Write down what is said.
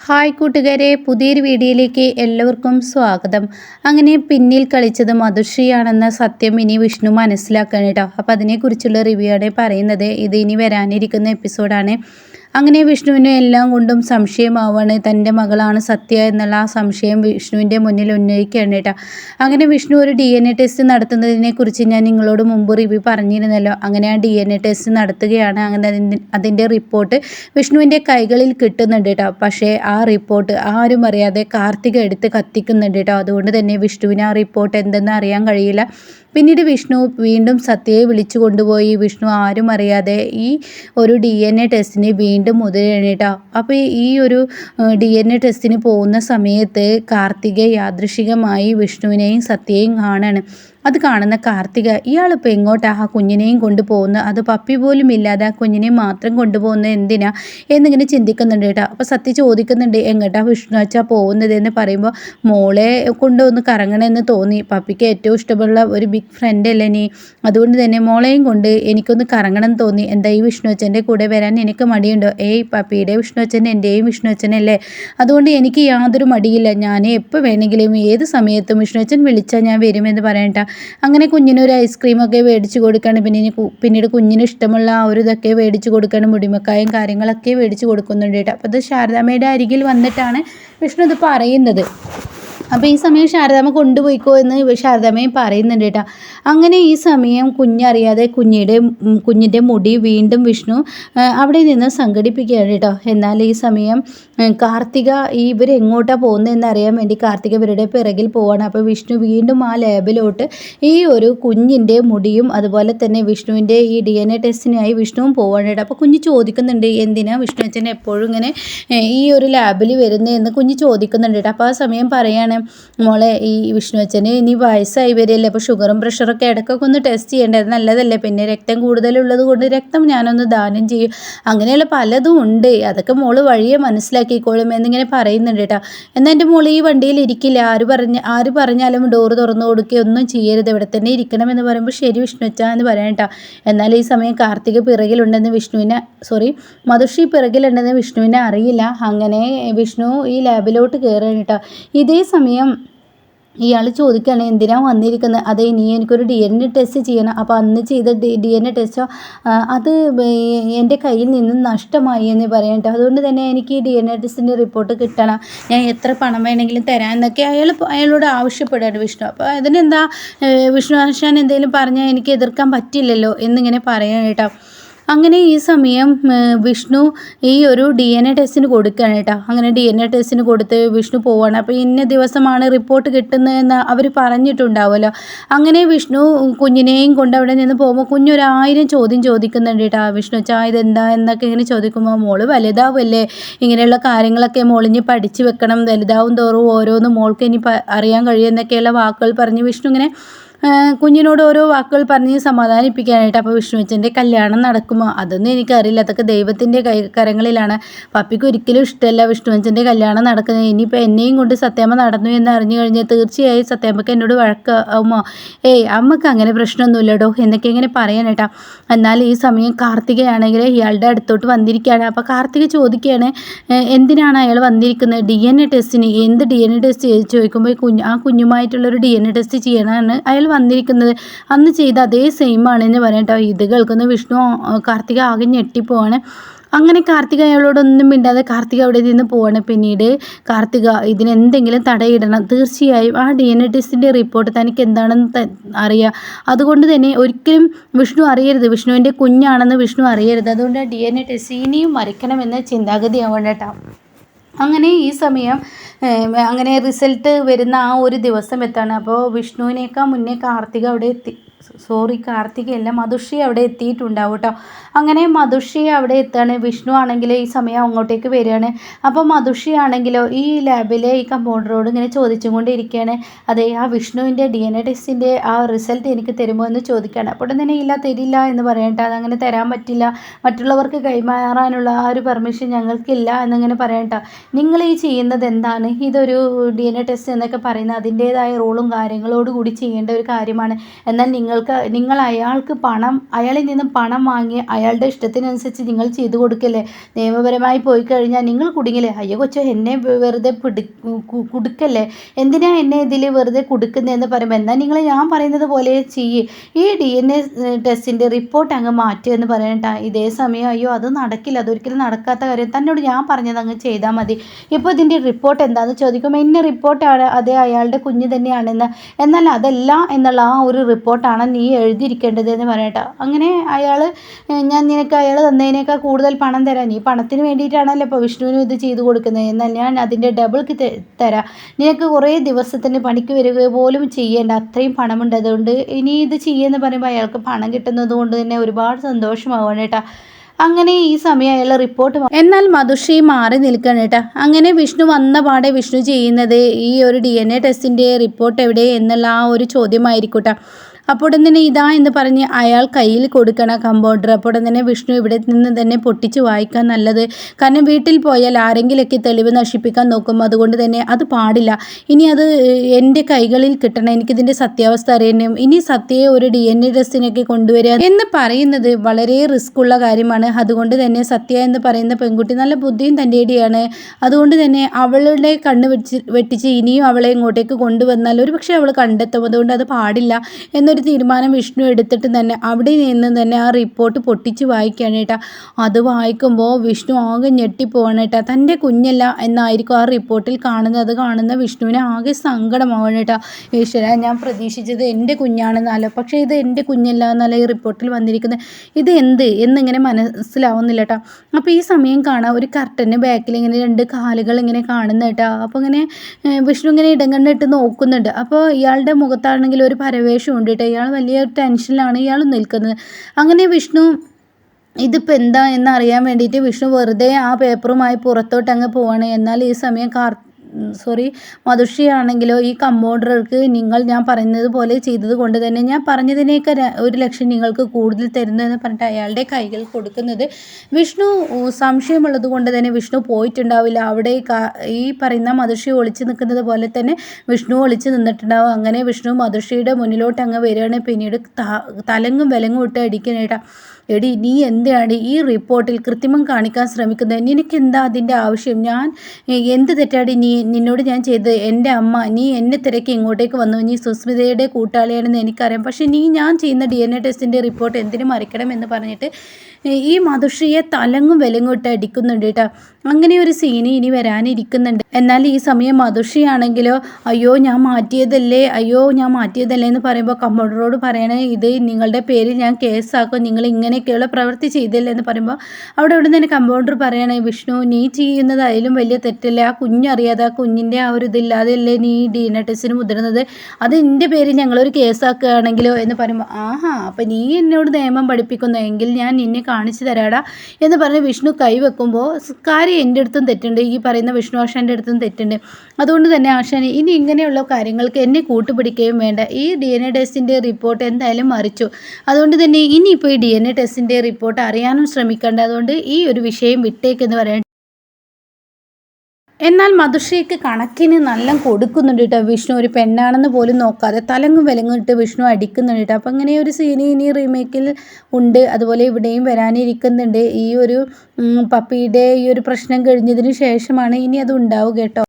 Hi കൂട്ടുകാരെ പുതിയൊരു വീഡിയോയിലേക്ക് എല്ലാവർക്കും സ്വാഗതം. അങ്ങനെ പിന്നിൽ കളിച്ചത് മധുശ്രീയാണെന്ന സത്യം ഇനി വിഷ്ണു മനസ്സിലാക്കണം കേട്ടോ. അപ്പോൾ അതിനെക്കുറിച്ചുള്ള റിവ്യൂ ആണ് പറയുന്നത്. ഇത് ഇനി വരാനിരിക്കുന്ന എപ്പിസോഡാണ് അങ്ങനെ വിഷ്ണുവിനെ എല്ലാം കൊണ്ടും സംശയമാവാണ്. തന്റെ മകളാണ് സത്യ എന്നുള്ള ആ സംശയം വിഷ്ണുവിന്റെ മുന്നിൽ ഉന്നയിക്കുകയാണ് കേട്ടോ. അങ്ങനെ വിഷ്ണു ഒരു ഡി എൻ എ ടെസ്റ്റ് നടത്തുന്നതിനെ കുറിച്ച് ഞാൻ നിങ്ങളോട് മുമ്പ് റിവ്യൂ പറഞ്ഞിരുന്നല്ലോ. അങ്ങനെ ആ ഡി എൻ എ ടെസ്റ്റ് നടത്തുകയാണ്. അങ്ങനെ അതിന്റെ റിപ്പോർട്ട് വിഷ്ണുവിന്റെ കൈകളിൽ കിട്ടുന്നുണ്ട് കേട്ടോ. പക്ഷേ ആ റിപ്പോർട്ട് ആരും അറിയാതെ കാർത്തിക എടുത്ത് കത്തിക്കുന്നുണ്ട് കേട്ടോ. അതുകൊണ്ട് തന്നെ വിഷ്ണുവിന് ആ റിപ്പോർട്ട് എന്തെന്ന് അറിയാൻ കഴിയില്ല. പിന്നീട് വിഷ്ണു വീണ്ടും സത്യയെ വിളിച്ചു കൊണ്ടുപോയി. വിഷ്ണു ആരും അറിയാതെ ഈ ഒരു ഡി എൻ എ ടെസ്റ്റിന് വീണ്ടും മുതലെണ്ണിട്ടാ അപ്പോൾ ഈ ഒരു ഡി എൻ എ ടെസ്റ്റിന് പോകുന്ന സമയത്ത് കാർത്തിക യാദൃശികമായി വിഷ്ണുവിനെയും സത്യയെയും കാണാണ്. അത് കാണുന്ന കാർത്തിക ഇയാളിപ്പോൾ എങ്ങോട്ടാ? ആ കുഞ്ഞിനെയും കൊണ്ടുപോകുന്നത്? അത് പപ്പി പോലും ഇല്ലാതെ ആ കുഞ്ഞിനെ മാത്രം കൊണ്ടുപോകുന്നത് എന്തിനാ? എന്നിങ്ങനെ ചിന്തിക്കുന്നുണ്ട് കേട്ടോ. അപ്പോൾ സത്യം ചോദിക്കുന്നുണ്ട് എങ്ങോട്ടാ വിഷ്ണു അച്ഛാ പോകുന്നത്? എന്ന് പറയുമ്പോൾ മോളെ കൊണ്ടൊന്ന് കറങ്ങണമെന്ന് തോന്നി. പപ്പിക്ക് ഏറ്റവും ഇഷ്ടമുള്ള ഒരു ബിഗ് ഫ്രണ്ട് അല്ലേ നീ? അതുകൊണ്ട് തന്നെ മോളെയും കൊണ്ട് എനിക്കൊന്ന് കറങ്ങണം തോന്നി. എന്താ ഈ വിഷ്ണു അച്ഛന്റെ കൂടെ വരാൻ എനിക്ക് മടിയുണ്ടോ? ഏയ് പപ്പിയുടെ വിഷ്ണു അച്ഛൻ എന്റെയും വിഷ്ണു അച്ഛനല്ലേ. അതുകൊണ്ട് എനിക്ക് യാതൊരു മടിയില്ല. ഞാൻ എപ്പോൾ വേണമെങ്കിലും ഏത് സമയത്തും വിഷ്ണു അച്ഛൻ വിളിച്ചാൽ ഞാൻ വരുമെന്ന് പറയണ്ട അങ്ങനെ കുഞ്ഞിനൊരു ഐസ്ക്രീമൊക്കെ മേടിച്ച് കൊടുക്കുകയാണ് പിന്നെ പിന്നീട് കുഞ്ഞിന് ഇഷ്ടമുള്ള ആ ഒരു ഇതൊക്കെ മേടിച്ച് കൊടുക്കുകയാണ് മുടിമക്കായും കാര്യങ്ങളൊക്കെ മേടിച്ച് കൊടുക്കുന്നുണ്ട് കേട്ടോ. അപ്പോൾ അത് ശാരദാമ്മയുടെ അരികിൽ വന്നിട്ടാണ് വിഷ്ണു ഇത് പറയുന്നത്. അപ്പോൾ ഈ സമയം ശാരദാമ്മ കൊണ്ടുപോയിക്കോ എന്ന് ശാരദാമ്മയും പറയുന്നുണ്ട് കേട്ടോ. അങ്ങനെ ഈ സമയം കുഞ്ഞറിയാതെ കുഞ്ഞിയുടെ കുഞ്ഞിന്റെ മുടി വീണ്ടും വിഷ്ണു അവിടെ നിന്ന് സംഘടിപ്പിക്കുകയാണ് കേട്ടോ. എന്നാൽ ഈ സമയം കാർത്തിക ഇവർ എങ്ങോട്ടാണ് പോകുന്നതെന്ന് അറിയാൻ വേണ്ടി കാർത്തിക ഇവരുടെ പിറകിൽ പോവാണ്. അപ്പോൾ വിഷ്ണു വീണ്ടും ആ ലാബിലോട്ട് ഈ ഒരു കുഞ്ഞിന്റെ മുടിയും അതുപോലെ തന്നെ വിഷ്ണുവിന്റെ ഈ ഡി എൻ എ ടെസ്റ്റിനായി വിഷ്ണുവും പോവാണ് കേട്ടോ. അപ്പോൾ കുഞ്ഞ് ചോദിക്കുന്നുണ്ട് എന്തിനാണ് വിഷ്ണു അച്ഛൻ എപ്പോഴും ഇങ്ങനെ ഈ ഒരു ലാബിൽ വരുന്നതെന്ന് കുഞ്ഞ് ചോദിക്കുന്നുണ്ട് കേട്ടോ. അപ്പോൾ ആ സമയം പറയാണ് മോളെ ഈ വിഷ്ണു അച്ഛന് ഇനി വയസ്സായി വരികയല്ലേ അപ്പോൾ ഷുഗറും പ്രഷറൊക്കെ ഇടയ്ക്കൊക്കെ ഒന്ന് ടെസ്റ്റ് ചെയ്യേണ്ടത് നല്ലതല്ലേ? പിന്നെ രക്തം കൂടുതലുള്ളത് കൊണ്ട് രക്തം ഞാനൊന്ന് ദാനം ചെയ്യും. അങ്ങനെയുള്ള പലതും ഉണ്ട്. അതൊക്കെ മോൾ വഴിയെ മനസ്സിലാക്കിക്കോളും എന്നിങ്ങനെ പറയുന്നുണ്ട് കേട്ടോ. എന്നാൽ എന്റെ മോൾ ഈ വണ്ടിയിൽ ഇരിക്കില്ല. ആര് പറഞ്ഞ ആര് പറഞ്ഞാലും ഡോറ് തുറന്നു കൊടുക്കുക ഒന്നും ചെയ്യരുത്. ഇവിടെ തന്നെ ഇരിക്കണം എന്ന് പറയുമ്പോൾ ശരി വിഷ്ണു അച്ഛാ എന്ന് പറയാം കേട്ടോ. എന്നാൽ ഈ സമയം കാർത്തിക പിറകിലുണ്ടെന്ന് വിഷ്ണുവിനെ സോറി മധുഷി പിറകിലുണ്ടെന്ന് വിഷ്ണുവിനെ അറിയില്ല. അങ്ങനെ വിഷ്ണു ഈ ലാബിലോട്ട് കയറുകയാണ് കേട്ടോ. ഇതേ സമയം ഇയാൾ ചോദിക്കുകയാണ് എന്തിനാണ് വന്നിരിക്കുന്നത് അതെ നീ എനിക്കൊരു ഡി എൻ എ ടെസ്റ്റ് ചെയ്യണം. അപ്പോൾ അന്ന് ചെയ്ത ഡി എൻ എ ടെസ്റ്റോ അത് എന്റെ കയ്യിൽ നിന്ന് നഷ്ടമായി എന്ന് പറയട്ടെ അതുകൊണ്ട് തന്നെ എനിക്ക് ഡി എൻ എ ടെസ്റ്റിന്റെ റിപ്പോർട്ട് കിട്ടണം. ഞാൻ എത്ര പണം വേണമെങ്കിലും തരാം എന്നൊക്കെ അയാൾ അയാളോട് ആവശ്യപ്പെടുകയാണ് വിഷ്ണു. അപ്പോൾ അതിനെന്താ വിഷ്ണു ആശാൻ എന്തെങ്കിലും പറഞ്ഞാൽ എനിക്ക് എതിർക്കാൻ പറ്റില്ലല്ലോ എന്നിങ്ങനെ പറയാൻ കേട്ടോ. അങ്ങനെ ഈ സമയം വിഷ്ണു ഈ ഒരു ഡി എൻ എ ടെസ്റ്റിന് കൊടുക്കുകയാണ് കേട്ടോ. അങ്ങനെ ഡി എൻ എ ടെസ്റ്റിന് കൊടുത്ത് വിഷ്ണു പോവാണ്. അപ്പോൾ ഇന്ന ദിവസമാണ് റിപ്പോർട്ട് കിട്ടുന്നതെന്ന് അവർ പറഞ്ഞിട്ടുണ്ടാവുമല്ലോ. അങ്ങനെ വിഷ്ണു കുഞ്ഞിനെയും കൊണ്ട് അവിടെ നിന്ന് പോകുമ്പോൾ കുഞ്ഞൊരായിരം ചോദ്യം ചോദിക്കുന്നുണ്ട് കേട്ടോ. വിഷ്ണു ചാ ഇതെന്താ എന്നൊക്കെ ഇങ്ങനെ ചോദിക്കുമ്പോൾ മോൾ വലുതാവല്ലേ? ഇങ്ങനെയുള്ള കാര്യങ്ങളൊക്കെ മോളിഞ്ഞ് പഠിച്ചു വെക്കണം. വലുതാവും തോറും ഓരോന്നും മോൾക്ക് ഇനി അറിയാൻ കഴിയുമെന്നൊക്കെയുള്ള വാക്കുകൾ പറഞ്ഞ് വിഷ്ണു ഇങ്ങനെ കുഞ്ഞിനോട് ഓരോ വാക്കുകൾ പറഞ്ഞ് സമാധാനിപ്പിക്കാനായിട്ട് അപ്പോൾ വിഷ്ണുവച്ചന്റെ കല്യാണം നടക്കുമോ? അതൊന്നും എനിക്കറിയില്ല. അതൊക്കെ ദൈവത്തിന്റെ കൈ കരങ്ങളിലാണ്. പപ്പിക്ക് ഒരിക്കലും ഇഷ്ടമല്ല വിഷ്ണുവച്ചന്റെ കല്യാണം നടക്കുന്നത്. ഇനിയിപ്പോൾ എന്നെയും കൊണ്ട് സത്യാമ്മ നടന്നു എന്ന് അറിഞ്ഞു കഴിഞ്ഞാൽ തീർച്ചയായും സത്യാമ്മക്ക് എന്നോട് വഴക്കാവുമോ? ഏയ് അമ്മയ്ക്ക് അങ്ങനെ പ്രശ്നമൊന്നുമില്ലടോ. എന്നൊക്കെ ഇങ്ങനെ പറയാനേട്ടാ എന്നാൽ ഈ സമയം കാർത്തികയാണെങ്കിൽ ഇയാളുടെ അടുത്തോട്ട് വന്നിരിക്കുകയാണ്. അപ്പോൾ കാർത്തിക ചോദിക്കുകയാണ് എന്തിനാണ് അയാൾ വന്നിരിക്കുന്നത്? ഡി എൻ എ ടെസ്റ്റിന് എന്ത് ഡി എൻ എ ടെസ്റ്റ്? ചോദിക്കുമ്പോൾ കുഞ്ഞ് ആ കുഞ്ഞുമായിട്ടുള്ളൊരു ഡി എൻ എ ടെസ്റ്റ് ചെയ്യണമെന്ന് അയാൾ വന്നിരിക്കുന്നത്. അന്ന് ചെയ്ത അതേ സെയിം ആണെന്ന് പറയാം കേട്ടോ. ഇത് കേൾക്കുന്ന വിഷ്ണു കാർത്തിക ആകെ ഞെട്ടിപ്പോവാണ്. അങ്ങനെ കാർത്തിക അയാളോടൊന്നും മിണ്ടാതെ കാർത്തിക അവിടെ നിന്ന് പോവാണ്. പിന്നീട് കാർത്തിക ഇതിനെന്തെങ്കിലും തടയിടണം. തീർച്ചയായും ആ ഡി എൻ എ ടെസ്റ്റിന്റെ റിപ്പോർട്ട് തനിക്ക് എന്താണെന്ന് അറിയാം. അതുകൊണ്ട് തന്നെ ഒരിക്കലും വിഷ്ണു അറിയരുത്. വിഷ്ണുവിന്റെ കുഞ്ഞാണെന്ന് വിഷ്ണു അറിയരുത്. അതുകൊണ്ട് ആ ഡി എൻ എ ടെസ്റ്റ് ഇനിയും മറിക്കണമെന്ന ചിന്താഗതിയാവണം അങ്ങനെ ഈ സമയം അങ്ങനെ റിസൾട്ട് വരുന്ന ആ ഒരു ദിവസം എത്താണ്? അപ്പോൾ വിഷ്ണുവിനേക്കാൾ മുന്നേ കാർത്തിക അവിടെ എത്തി. സോറി കാർത്തികയല്ല മധുഷി അവിടെ എത്തിയിട്ടുണ്ടാവും കേട്ടോ അങ്ങനെ മധുഷി അവിടെ എത്തുകയാണ് വിഷ്ണു ആണെങ്കിൽ ഈ സമയം അങ്ങോട്ടേക്ക് വരികയാണ്. അപ്പോൾ മധുഷി ആണെങ്കിലോ ഈ ലാബിലെ ഈ കമ്പൗണ്ടറോട് ഇങ്ങനെ ചോദിച്ചും കൊണ്ടിരിക്കുകയാണ് അതെ ആ വിഷ്ണുവിന്റെ ഡി എൻ എ ടെസ്റ്റിന്റെ ആ റിസൾട്ട് എനിക്ക് തരുമോ എന്ന് ചോദിക്കുകയാണ്. അപ്പോൾ തന്നെ ഇല്ല തരില്ല എന്ന് പറയട്ടെ. അതങ്ങനെ തരാൻ പറ്റില്ല. മറ്റുള്ളവർക്ക് കൈമാറാനുള്ള ആ ഒരു പെർമിഷൻ ഞങ്ങൾക്കില്ല എന്നിങ്ങനെ പറയട്ടെ. നിങ്ങൾ ഈ ചെയ്യുന്നത് എന്താണ്? ഇതൊരു ഡി എൻ എ ടെസ്റ്റ് എന്നൊക്കെ പറയുന്നത് അതിന്റേതായ റോളും കാര്യങ്ങളോട് കൂടി ചെയ്യേണ്ട ഒരു കാര്യമാണ്. എന്നാൽ നിങ്ങൾ നിങ്ങൾക്ക് നിങ്ങൾ അയാൾക്ക് പണം അയാളിൽ നിന്ന് പണം വാങ്ങി അയാളുടെ ഇഷ്ടത്തിനനുസരിച്ച് നിങ്ങൾ ചെയ്തു കൊടുക്കല്ലേ? നിയമപരമായി പോയി കഴിഞ്ഞാൽ നിങ്ങൾ കുടുങ്ങില്ലേ? അയ്യോ കൊച്ചു എന്നെ വെറുതെ പിടി കുടുക്കല്ലേ? എന്തിനാ എന്നെ ഇതിൽ വെറുതെ കുടുക്കുന്നതെന്ന് പറയുമ്പോൾ എന്നാൽ നിങ്ങൾ ഞാൻ പറയുന്നത് പോലെ ചെയ്യ്. ഈ ഡി എൻ എ ടെസ്റ്റിന്റെ റിപ്പോർട്ട് അങ്ങ് മാറ്റുക എന്ന് ഇതേ സമയം അയ്യോ അത് നടക്കില്ല അതൊരിക്കലും നടക്കാത്ത കാര്യം. തന്നോട് ഞാൻ പറഞ്ഞത് അങ്ങ് ചെയ്താൽ മതി. ഇപ്പോൾ ഇതിന്റെ റിപ്പോർട്ട് എന്താണെന്ന് ചോദിക്കുമ്പോൾ ഇന്ന റിപ്പോർട്ടാണ് അത് അയാളുടെ കുഞ്ഞ് തന്നെയാണെന്ന്. എന്നാൽ അതല്ല എന്നുള്ള ആ ഒരു റിപ്പോർട്ടാണ് നീ എഴുതിയിരിക്കേണ്ടത് എന്ന് പറയട്ടോ. അങ്ങനെ അയാൾ ഞാൻ നിനക്ക് അയാൾ തന്നതിനേക്കാൾ കൂടുതൽ പണം തരാം. നീ പണത്തിന് വേണ്ടിയിട്ടാണല്ലോ ഇപ്പോൾ വിഷ്ണുവിനും ഇത് ചെയ്തു കൊടുക്കുന്നത്. എന്നാൽ ഞാൻ അതിന്റെ ഡബിൾക്ക് തരാം. നിനക്ക് കുറേ ദിവസത്തിന് പണിക്ക് വരിക പോലും ചെയ്യേണ്ട. അത്രയും പണമുണ്ട്. അതുകൊണ്ട് ഇനി ഇത് ചെയ്യുമെന്ന് പറയുമ്പോൾ അയാൾക്ക് പണം കിട്ടുന്നത് കൊണ്ട് തന്നെ ഒരുപാട് സന്തോഷമാവാണ് കേട്ടോ. അങ്ങനെ ഈ സമയം അയാൾ റിപ്പോർട്ട് എന്നാൽ മധുഷി മാറി നിൽക്കണം കേട്ടോ. അങ്ങനെ വിഷ്ണു വന്ന പാടെ വിഷ്ണു ചെയ്യുന്നത് ഈ ഒരു ഡി എൻ എ ടെസ്റ്റിന്റെ റിപ്പോർട്ട് എവിടെ എന്നുള്ള ആ ഒരു ചോദ്യമായിരിക്കട്ടെ അപ്പോൾ തന്നെ ഇതാ എന്ന് പറഞ്ഞ് അയാൾ കയ്യിൽ കൊടുക്കണം കമ്പൗണ്ടർ. അപ്പോൾ തന്നെ വിഷ്ണു ഇവിടെ നിന്ന് തന്നെ പൊട്ടിച്ച് വായിക്കാൻ നല്ലത്. കാരണം വീട്ടിൽ പോയാൽ ആരെങ്കിലൊക്കെ തെളിവ് നശിപ്പിക്കാൻ നോക്കും. അതുകൊണ്ട് തന്നെ അത് പാടില്ല. ഇനി അത് എന്റെ കൈകളിൽ കിട്ടണം. എനിക്കിതിന്റെ സത്യാവസ്ഥ അറിയണം. ഇനി സത്യയെ ഒരു ഡി എൻ എ ടെസ്റ്റിനൊക്കെ കൊണ്ടുവരിക എന്ന് പറയുന്നത് വളരെ റിസ്ക് ഉള്ള കാര്യമാണ്. അതുകൊണ്ട് തന്നെ സത്യ എന്ന് പറയുന്ന പെൺകുട്ടി നല്ല ബുദ്ധിയും തന്റെ ഇടിയാണ് അതുകൊണ്ട് തന്നെ അവളുടെ കണ്ണ് വെച്ച് വെട്ടിച്ച് ഇനിയും അവളെ ഇങ്ങോട്ടേക്ക് കൊണ്ടുവന്നാൽ ഒരു പക്ഷേ അവൾ കണ്ടെത്തും. അതുകൊണ്ട് അത് പാടില്ല. എന്ന് എന്നൊരു തീരുമാനം വിഷ്ണു എടുത്തിട്ട് തന്നെ അവിടെ നിന്ന് തന്നെ ആ റിപ്പോർട്ട് പൊട്ടിച്ച് വായിക്കുകയാണ് കേട്ടോ അത് വായിക്കുമ്പോൾ വിഷ്ണു ആകെ ഞെട്ടിപ്പോവാണ് കേട്ടോ തന്റെ കുഞ്ഞല്ല എന്നായിരിക്കും ആ റിപ്പോർട്ടിൽ കാണുന്നത്. കാണുന്ന വിഷ്ണുവിന് ആകെ സങ്കടമാവാണ് കേട്ടോ ഈശ്വര ഞാൻ പ്രതീക്ഷിച്ചത് എന്റെ കുഞ്ഞാണെന്നല്ലോ. പക്ഷേ ഇത് എന്റെ കുഞ്ഞല്ല എന്നല്ല ഈ റിപ്പോർട്ടിൽ വന്നിരിക്കുന്നത്. ഇത് എന്ത് എന്നിങ്ങനെ മനസ്സിലാവുന്നില്ല കേട്ടോ അപ്പോൾ ഈ സമയം കാണാം ഒരു കർട്ടന്റെ ബാക്കിൽ ഇങ്ങനെ രണ്ട് കാലുകൾ ഇങ്ങനെ കാണുന്ന കേട്ടോ അപ്പോൾ ഇങ്ങനെ വിഷ്ണു ഇങ്ങനെ ഇടം കണ്ടിട്ട് നോക്കുന്നുണ്ട്. അപ്പോൾ ഇയാളുടെ മുഖത്താണെങ്കിൽ ഒരു പരവേഷം ഉണ്ട് ഇയാൾ വലിയ ടെൻഷനിലാണ് ഇയാൾ നിൽക്കുന്നത്. അങ്ങനെ വിഷ്ണു ഇതിപ്പോൾ എന്താ എന്നറിയാൻ വേണ്ടിയിട്ട് വിഷ്ണു വെറുതെ ആ പേപ്പറുമായി പുറത്തോട്ട് അങ്ങ് പോവാണ്. എന്നാൽ ഈ സമയം കാർ സോറി മധുഷിയാണെങ്കിലോ ഈ കമ്പൗണ്ടർക്ക് നിങ്ങൾ ഞാൻ പറയുന്നത് പോലെ ചെയ്തത് കൊണ്ട് തന്നെ ഞാൻ പറഞ്ഞതിനേക്കാൾ ഒരു ലക്ഷം നിങ്ങൾക്ക് കൂടുതൽ തരുന്നു എന്ന് പറഞ്ഞിട്ട് അയാളുടെ കൈകൾ കൊടുക്കുന്നത്. വിഷ്ണു സംശയമുള്ളത് കൊണ്ട് തന്നെ വിഷ്ണു പോയിട്ടുണ്ടാവില്ല. അവിടെ ഈ പറയുന്ന മധുഷി ഒളിച്ച് നിൽക്കുന്നത് പോലെ തന്നെ വിഷ്ണു ഒളിച്ച് നിന്നിട്ടുണ്ടാവും. അങ്ങനെ വിഷ്ണു മധുഷിയുടെ മുന്നിലോട്ട് അങ്ങ് വരികയാണ്. പിന്നീട് തലങ്ങും വിലങ്ങും ഇട്ട് അടിക്കണേട്ടാ എടി നീ എന്താണ് ഈ റിപ്പോർട്ടിൽ കൃത്രിമം കാണിക്കാൻ ശ്രമിക്കുന്നത്? നിനക്ക് എന്താ അതിന്റെ ആവശ്യം? ഞാൻ എന്ത് തെറ്റാടി നീ നിന്നോട് ഞാൻ ചെയ്തത്? എന്റെ അമ്മ നീ എന്നെ തിരക്കി ഇങ്ങോട്ടേക്ക് വന്നു. നീ സുസ്മിതയുടെ കൂട്ടാളിയാണെന്ന് എനിക്കറിയാം. പക്ഷേ നീ ഞാൻ ചെയ്യുന്ന ഡി എൻ എ ടെസ്റ്റിന്റെ റിപ്പോർട്ട് എന്തിനു മറിക്കണം എന്ന് പറഞ്ഞിട്ട് ഈ മധുശ്രീയെ തലങ്ങും വിലങ്ങോട്ട് അടിക്കുന്നുണ്ട് കേട്ടോ. അങ്ങനെ ഒരു സീന് ഇനി വരാനിരിക്കുന്നുണ്ട്. എന്നാൽ ഈ സമയം മധുഷിയാണെങ്കിലോ അയ്യോ ഞാൻ മാറ്റിയതല്ലേ? അയ്യോ ഞാൻ മാറ്റിയതല്ലേ എന്ന് പറയുമ്പോൾ കമ്പൗണ്ടറോട് പറയണേ ഇത് നിങ്ങളുടെ പേരിൽ ഞാൻ കേസാക്കും. നിങ്ങൾ ഇങ്ങനെയൊക്കെയുള്ള പ്രവൃത്തി ചെയ്തില്ല എന്ന് പറയുമ്പോൾ അവിടെ ഇവിടെ തന്നെ കമ്പൗണ്ടർ പറയണേ വിഷ്ണു നീ ചെയ്യുന്നതായാലും വലിയ തെറ്റല്ല. ആ കുഞ്ഞറിയാതെ ആ കുഞ്ഞിന്റെ ആ ഒരു ഇതില്ലാതെയല്ലേ നീ ഡി എൻ എ ടെസ്റ്റിന് മുതിർന്നത്? അത് എന്റെ പേര് ഞങ്ങളൊരു കേസാക്കുകയാണെങ്കിലോ? എന്ന് പറയുമ്പോൾ ആഹാ അപ്പം നീ എന്നോട് നിയമം പഠിപ്പിക്കുന്നു. എങ്കിൽ ഞാൻ നിന്നെ കാണിച്ചു തരാടാ. എന്ന് പറഞ്ഞ് വിഷ്ണു കൈവെക്കുമ്പോൾ കാര്യം എന്റെ അടുത്തും തെറ്റുണ്ട്. ഈ പറയുന്ന വിഷ്ണു ആശാന്റെ അടുത്തും തെറ്റുണ്ട്. അതുകൊണ്ട് തന്നെ ആശാൻ ഇനി ഇങ്ങനെയുള്ള കാര്യങ്ങൾക്ക് എന്നെ കൂട്ടുപിടിക്കുകയും വേണ്ട. ഈ ഡി എൻ എ ടെസ്റ്റിന്റെ റിപ്പോർട്ട് എന്തായാലും മറിച്ചു. അതുകൊണ്ട് തന്നെ ഇനിയിപ്പോൾ ഈ ഡി എൻ എ ടെസ്റ്റിന്റെ റിപ്പോർട്ട് അറിയാനും ശ്രമിക്കേണ്ട. അതുകൊണ്ട് ഈ ഒരു വിഷയം വിട്ടേക്കെന്ന് പറയാൻ എന്നാൽ മധുശ്രീക്ക് കണക്കിന് നല്ല കൊടുക്കുന്നുണ്ട് കേട്ടോ. വിഷ്ണു ഒരു പെണ്ണാണെന്ന് പോലും നോക്കാതെ തലങ്ങും വിലങ്ങിട്ട് വിഷ്ണു അടിക്കുന്നുണ്ട് കേട്ടോ. അപ്പം അങ്ങനെ ഒരു സീനി ഇനി റീമേക്കിൽ ഉണ്ട്. അതുപോലെ ഇവിടെയും വരാനിരിക്കുന്നുണ്ട്. ഈ ഒരു പപ്പിയുടെ ഈ ഒരു പ്രശ്നം കഴിഞ്ഞതിന് ശേഷമാണ് ഇനി അത് ഉണ്ടാവുക കേട്ടോ.